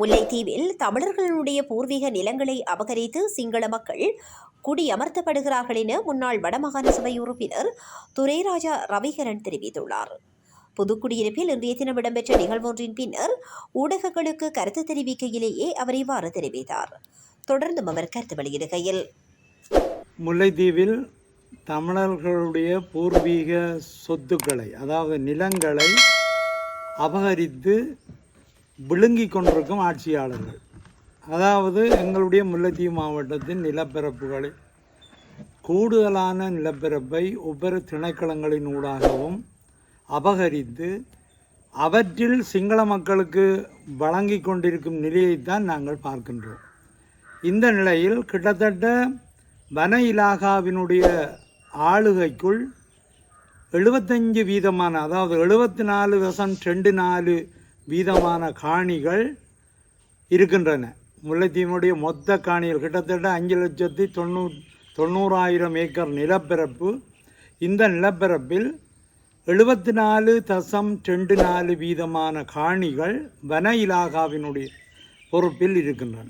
முல்லைத்தீவில் தமிழர்களுடைய பூர்வீக நிலங்களை அபகரித்து சிங்கள மக்கள் குடியமர்த்தப்படுகிறார்கள் என முன்னாள் வடமாகாண சபை உறுப்பினர் துரைராஜா ரவிகரன் தெரிவித்துள்ளார். புதுக்குடியிருப்பில் இன்றைய தினம் இடம்பெற்ற நிகழ்வொன்றின் பின்னர் ஊடகங்களுக்கு கருத்து தெரிவிக்கையிலேயே அவர் இவ்வாறு தெரிவித்தார். தொடர்ந்தும் அவர் கருத்து வெளியிடுகையில் முல்லைத்தீவில் தமிழர்களுடைய பூர்வீக சொத்துக்களை அதாவது நிலங்களை அபகரித்து விழுங்கி கொண்டிருக்கும் ஆட்சியாளர்கள். அதாவது எங்களுடைய முல்லைத்தீவு மாவட்டத்தின் நிலப்பரப்புகளை கூடுதலான நிலப்பரப்பை ஒவ்வொரு திணைக்களங்களின் ஊடாகவும் அபகரித்து அவற்றில் சிங்கள மக்களுக்கு வழங்கி கொண்டிருக்கும் நிலையைத்தான் நாங்கள் பார்க்கின்றோம். இந்த நிலையில் கிட்டத்தட்ட வன இலாகாவினுடைய ஆளுகைக்குள் எழுபத்தஞ்சு வீதமான அதாவது எழுபத்தி நாலு தசம் ரெண்டு நாலு வீதமான காணிகள் இருக்கின்றன. முல்லைத்தீவினுடைய மொத்த காணிகள் கிட்டத்தட்ட அஞ்சு லட்சத்தி தொண்ணூ தொண்ணூறாயிரம் ஏக்கர் நிலப்பரப்பு. இந்த நிலப்பரப்பில் எழுபத்தி நாலு தசம் ரெண்டு நாலு வீதமான காணிகள் வன இலாகாவினுடைய பொறுப்பில் இருக்கின்றன.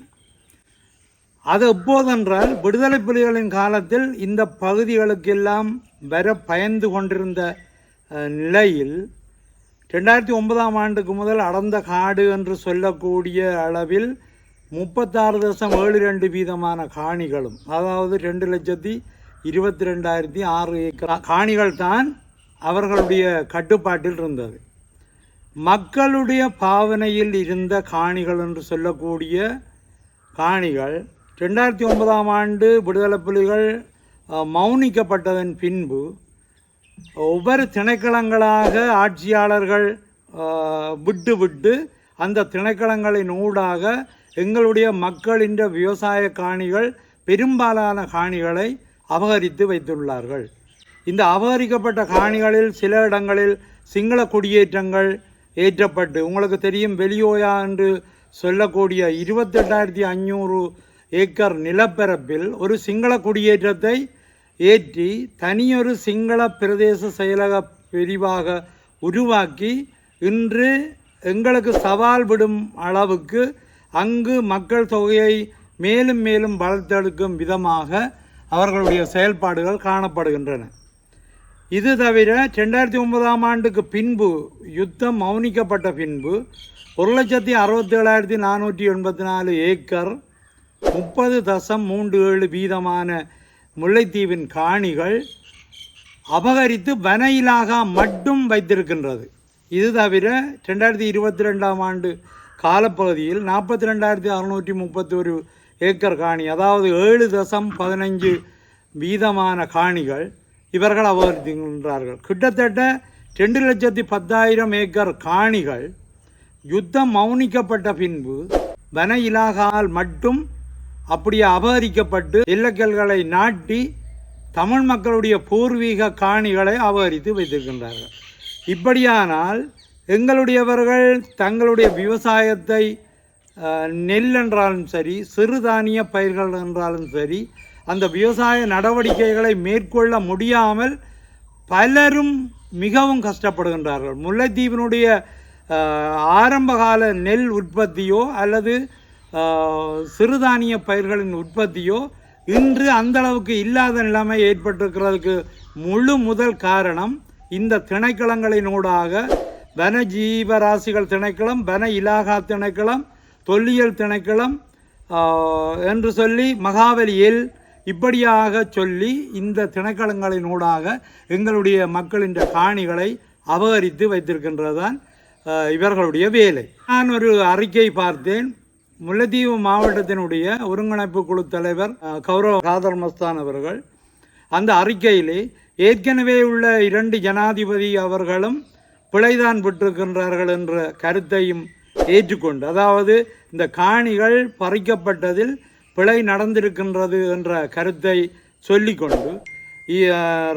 அது எப்போதென்றால் விடுதலை புலிகளின் காலத்தில் இந்த பகுதிகளுக்கெல்லாம் வர பயந்து கொண்டிருந்த நிலையில் ரெண்டாயிரத்தி ஒன்பதாம் ஆண்டுக்கு முதல் அடர்ந்த காடு என்று சொல்லக்கூடிய அளவில் முப்பத்தாறு தசம் ஏழு ரெண்டு வீதமான காணிகளும் அதாவது ரெண்டு லட்சத்தி இருபத்தி ரெண்டாயிரத்தி ஆறு ஏக்கர் காணிகள் தான் அவர்களுடைய கட்டுப்பாட்டில் இருந்தது. மக்களுடைய பாவனையில் இருந்த காணிகள் என்று சொல்லக்கூடிய காணிகள் ரெண்டாயிரத்தி ஒன்பதாம் ஆண்டு விடுதலை புலிகள் மௌனிக்கப்பட்டதன் பின்பு ஒவ்வொரு திணைக்களங்களாக ஆட்சியாளர்கள் விட்டு விட்டு அந்த திணைக்களங்களின் ஊடாக எங்களுடைய மக்களின் விவசாய காணிகள் பெரும்பாலான காணிகளை அபகரித்து வைத்துள்ளார்கள். இந்த அபகரிக்கப்பட்ட காணிகளில் சில இடங்களில் சிங்கள குடியேற்றங்கள் ஏற்றப்பட்டு உங்களுக்கு தெரியும் வெளியோயா என்று சொல்லக்கூடிய இருபத்தெட்டாயிரத்தி அஞ்சூறு ஏக்கர் நிலப்பரப்பில் ஒரு சிங்கள குடியேற்றத்தை ஏற்றி தனியொரு சிங்கள பிரதேச செயலக பிரிவாக உருவாக்கி இன்று எங்களுக்கு சவால் விடும் அளவுக்கு அங்கு மக்கள் தொகையை மேலும் மேலும் வளர்த்தெடுக்கும் விதமாக அவர்களுடைய செயல்பாடுகள் காணப்படுகின்றன. இது தவிர ரெண்டாயிரத்தி ஒன்பதாம் ஆண்டுக்கு பின்பு யுத்தம் மௌனிக்கப்பட்ட பின்பு ஒரு லட்சத்தி அறுபத்தி ஏழாயிரத்தி நானூற்றி எண்பத்தி நாலு ஏக்கர் முப்பது தசம் மூன்று ஏழு வீதமான முல்லைத்தீவின் காணிகள் அபகரித்து வன இலாகா மட்டும் வைத்திருக்கின்றது. இது தவிர ரெண்டாயிரத்தி இருபத்தி ரெண்டாம் ஆண்டு காலப்பகுதியில் நாற்பத்தி ரெண்டாயிரத்தி அறுநூற்றி முப்பத்தி ஒரு ஏக்கர் காணி அதாவது ஏழு தசம் பதினஞ்சு வீதமான காணிகள் இவர்கள் அபகரிக்கின்றார்கள் கிட்டத்தட்ட ரெண்டு லட்சத்தி பத்தாயிரம் ஏக்கர் காணிகள் யுத்தம் மௌனிக்கப்பட்ட பின்பு வன இலாகால் மட்டும் அப்படியே அபகரிக்கப்பட்டு இல்லக்கல்களை நாட்டி தமிழ் மக்களுடைய பூர்வீக காணிகளை அபகரித்து வைத்திருக்கின்றார்கள். இப்படியானால் எங்களுடையவர்கள் தங்களுடைய விவசாயத்தை நெல் என்றாலும் சரி சிறுதானிய பயிர்கள் என்றாலும் சரி அந்த விவசாய நடவடிக்கைகளை மேற்கொள்ள முடியாமல் பலரும் மிகவும் கஷ்டப்படுகின்றார்கள். முல்லைத்தீவினுடைய ஆரம்பகால நெல் உற்பத்தியோ அல்லது சிறுதானிய பயிர்களின் உற்பத்தியோ இன்று அந்த அளவுக்கு இல்லாத நிலைமை ஏற்பட்டிருக்கிறதுக்கு முழு முதல் காரணம் இந்த திணைக்களங்களினூடாக வன ஜீவராசிகள் திணைக்களம் வன இலாகா திணைக்களம் தொல்லியல் திணைக்களம் என்று சொல்லி மகாவலியில் இப்படியாக சொல்லி இந்த திணைக்களங்களினூடாக எங்களுடைய மக்களின் காணிகளை அபகரித்து வைத்திருக்கின்றதுதான் இவர்களுடைய வேலை. நான் ஒரு அறிக்கை பார்த்தேன். முல்லைத்தீவு மாவட்டத்தினுடைய ஒருங்கிணைப்பு குழு தலைவர் கௌரவ காதர் மஸ்தான் அவர்கள் அந்த அறிக்கையிலே ஏற்கனவே உள்ள இரண்டு ஜனாதிபதி அவர்களும் பிழைதான் விட்டிருக்கின்றார்கள் என்ற கருத்தையும் ஏற்றுக்கொண்டு அதாவது இந்த காணிகள் பறிக்கப்பட்டதில் பிழை நடந்திருக்கின்றது என்ற கருத்தை சொல்லிக்கொண்டு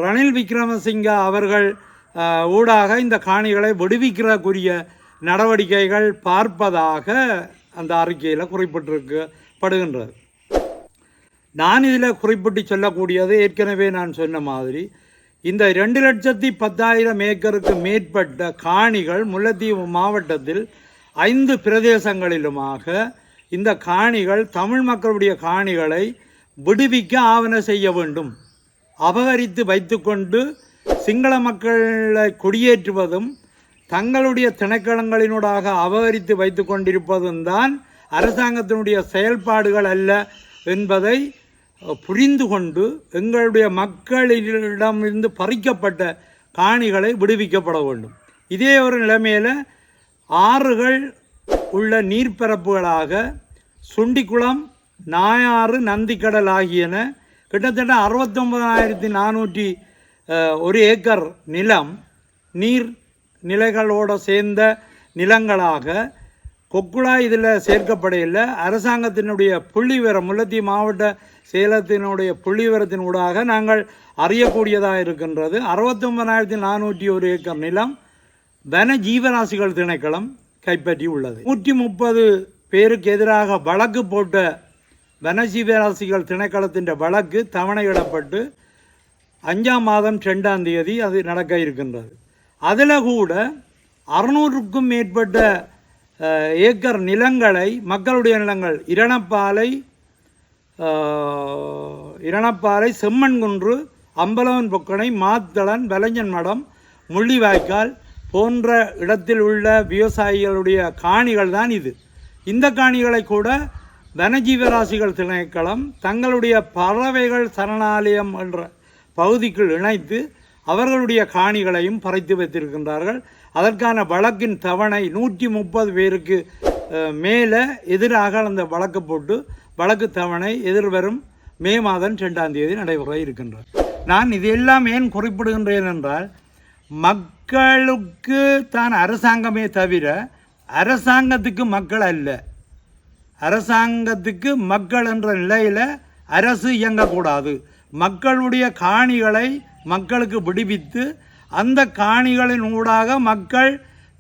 ரணில் விக்ரமசிங்க அவர்கள் ஊடாக இந்த காணிகளை விடுவிக்கிறக்குரிய நடவடிக்கைகள் பார்ப்பதாக அந்த அறிக்கையில் குறிப்பிட்டிருக்கப்படுகின்றது நான் இதில் குறிப்பிட்டு சொல்லக்கூடியது ஏற்கனவே நான் சொன்ன மாதிரி இந்த ரெண்டு லட்சத்தி பத்தாயிரம் ஏக்கருக்கு மேற்பட்ட காணிகள் முல்லைத்தீவு மாவட்டத்தில் ஐந்து பிரதேசங்களிலுமாக இந்த காணிகள் தமிழ் மக்களுடைய காணிகளை விடுவிக்க ஆவண செய்ய வேண்டும். அபகரித்து வைத்துக்கொண்டு சிங்கள மக்களை குடியேற்றுவதும் தங்களுடைய திணைக்களங்களினூடாக அபகரித்து வைத்து கொண்டிருப்பதும் தான் அரசாங்கத்தினுடைய செயல்பாடுகள் அல்ல என்பதை புரிந்து கொண்டு எங்களுடைய மக்களிடமிருந்து பறிக்கப்பட்ட காணிகளை விடுவிக்கப்பட வேண்டும். இதே ஒரு நிலைமையில் ஆறுகள் உள்ள நீர்ப்பரப்புகளாக சுண்டிக்குளம் நாயாறு நந்திக்கடல் ஆகியன கிட்டத்தட்ட அறுபத்தொம்பதாயிரத்தி நானூற்றி ஒரு ஏக்கர் நிலம் நீர் நிலைகளோடு சேர்ந்த நிலங்களாக கொக்குழா இதில் சேர்க்கப்படையில் அரசாங்கத்தினுடைய புள்ளிவிவரம் முல்லத்தி மாவட்ட சேலத்தினுடைய புள்ளிவிவரத்தினூடாக நாங்கள் அறியக்கூடியதாக இருக்கின்றது. அறுபத்தொம்பதாயிரத்தி நானூற்றி ஒரு ஏக்கர் நிலம் வன ஜீவராசிகள் திணைக்களம் கைப்பற்றி உள்ளது நூற்றி முப்பது பேருக்கு எதிராக வழக்கு போட்ட வன ஜீவராசிகள் திணைக்களத்தின் வழக்கு தவணையிடப்பட்டு அஞ்சாம் மாதம் ரெண்டாம் தேதி அது நடக்க இருக்கின்றது. அதில் கூட அறுநூறுக்கும் மேற்பட்ட ஏக்கர் நிலங்களை மக்களுடைய நிலங்கள் இரணப்பாலை அஹ், இரணப்பாலை செம்மண்குன்று அம்பலவன் பொக்கனை மாத்தளன் வலைஞன் மடம் முள்ளிவாய்க்கால் போன்ற இடத்தில் உள்ள விவசாயிகளுடைய காணிகள் தான் இது. இந்த காணிகளை கூட வனஜீவராசிகள் திணைக்களம் தங்களுடைய பறவைகள் சரணாலயம் என்ற பகுதிக்குள் இணைத்து அவர்களுடைய காணிகளையும் பறித்து வைத்திருக்கின்றார்கள். அதற்கான வழக்கின் தவணை நூற்றி முப்பது பேருக்கு மேலே எதிராக அந்த வழக்கு போட்டு வழக்கு தவணை எதிர்வரும் மே மாதம் ரெண்டாம் தேதி நடைபெற இருக்கின்றது. நான் இதையெல்லாம் ஏன் குறிப்பிடுகின்றேன் என்றால் மக்களுக்கு தான் அரசாங்கமே தவிர அரசாங்கத்துக்கு மக்கள் அல்ல. அரசாங்கத்துக்கு மக்கள் என்ற நிலையில் அரசு இயங்கக்கூடாது. மக்களுடைய காணிகளை மக்களுக்கு விடுவித்து அந்த காணிகளின் ஊடாக மக்கள்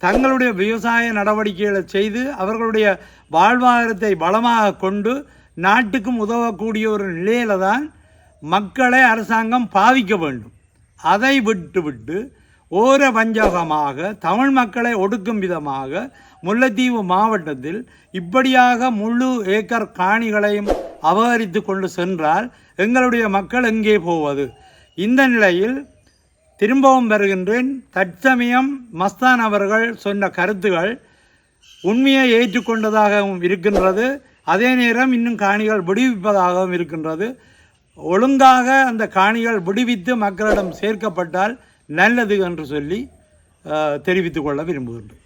தங்களுடைய விவசாய நடவடிக்கைகளை செய்து அவர்களுடைய வாழ்வாதாரத்தை பலமாக கொண்டு நாட்டுக்கும் உதவக்கூடிய ஒரு நிலையில தான் மக்களை அரசாங்கம் பாவிக்க வேண்டும். அதை விட்டுவிட்டு ஓர வஞ்சகமாக தமிழ் மக்களை ஒடுக்கும் விதமாக முல்லைத்தீவு மாவட்டத்தில் இப்படியாக முழு ஏக்கர் காணிகளையும் அபகரித்து கொண்டு சென்றால் எங்களுடைய மக்கள் எங்கே போவது? இந்த நிலையில் திரும்பவும் வருகின்றேன். தற்சமயம் மஸ்தான் அவர்கள் சொன்ன கருத்துகள் உண்மையை ஏற்றுக்கொண்டதாகவும் இருக்கின்றது. அதே நேரம் இன்னும் காணிகள் விடுவிப்பதாகவும் இருக்கின்றது. ஒழுங்காக அந்த காணிகள் விடுவித்து மக்களிடம் சேர்க்கப்பட்டால் நல்லது என்று சொல்லி தெரிவித்துக்கொள்ள விரும்புகின்றேன்.